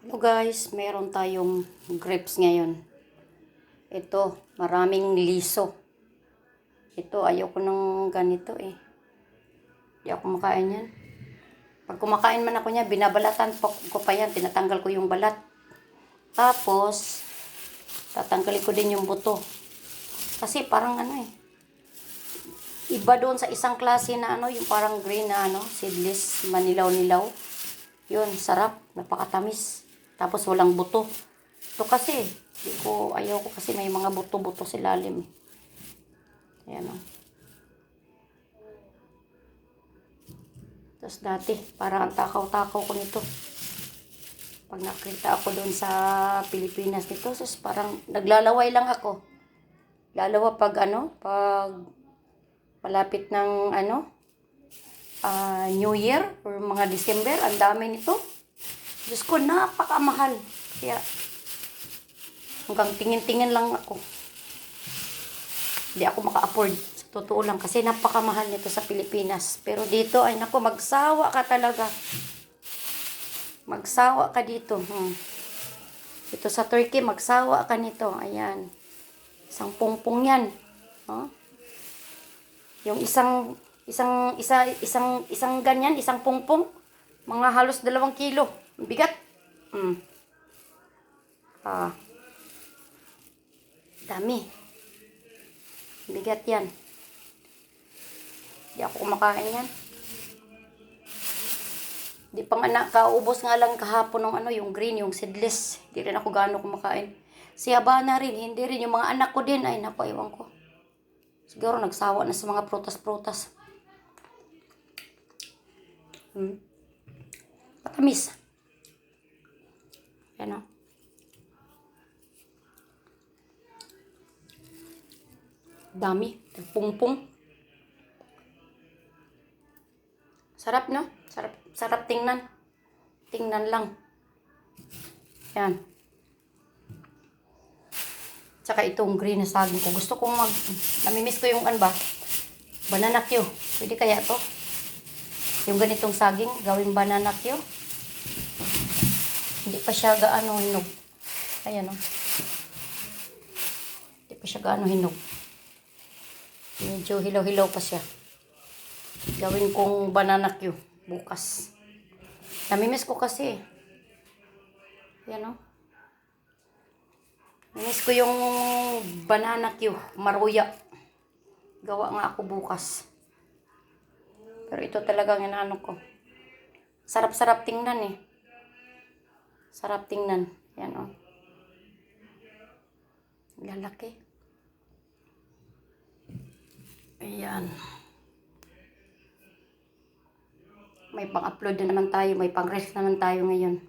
Hello guys, meron tayong grapes ngayon. Ito, maraming liso. Ito, ayoko ng ganito eh. Hindi ako makain yan. Pag kumakain man ako niya, binabalatan ko pa yan. Tinatanggal ko yung balat. Tapos, tatanggalin ko din yung buto. Kasi parang ano eh. Iba doon sa isang klase na ano, yung parang green na ano, seedless, manilaw-nilaw. Yun, sarap, napakatamis. Tapos walang buto. Ito kasi, di ko, ayaw ko kasi may mga buto-buto sa lalim. eh. Ayan o. Tapos dati, parang ang takaw-takaw ko nito. Pag nakita ako doon sa Pilipinas nito, sus, parang naglalaway lang ako. Lalawa pag ano, pag malapit ng ano, ah, New Year or mga December, ang dami nito. Diyos ko, napakamahal. Kaya, hanggang tingin-tingin lang ako. Hindi ako maka-afford. Totoo lang, kasi napakamahal nito sa Pilipinas. Pero dito, ay naku, magsawa ka talaga. Magsawa ka dito. Hmm. Ito sa Turkey, magsawa ka nito. Ayan. Isang pungpong yan. Oh. Yung isang isang isa isang isang ganyan, isang pungpong, mga halos dalawang kilo. Bigat. Mm. Ah. Dami. Bigat yan. Hindi ako kumakain yan. Di pa nga nakaubos nga lang kahapon ng ano, yung green, yung seedless. Hindi rin ako gaano kumakain. Si Habana rin, hindi rin. Yung mga anak ko din, ay naku, ewan ko. Siguro nagsawa na sa mga prutas-prutas. Hmm. Matamis. O. Dami. Pungpong. Sarap, no? Sarap, sarap tingnan. Tingnan lang. Yan. Tsaka itong green na saging ko. Gusto kong mag... Namimiss ko yung ano ba? Banana Q. Pwede kaya to? Yung ganitong saging, gawing banana Q. Hindi pa siya gaano hinog. Ayan o. Hindi pa siya gaano hinog. Medyo hilaw-hilaw pa siya. Gawin kong banana Q bukas. Namimiss ko kasi. Ayan o. Miss ko yung banana Q, maruya. Gawa nga ako bukas. Pero ito talagang inaano ko. Sarap-sarap tingnan eh. Sarap tingnan. Yan o. Oh. Lalaki. Ayan. May pang-upload na naman tayo. May pang-rest naman tayo ngayon.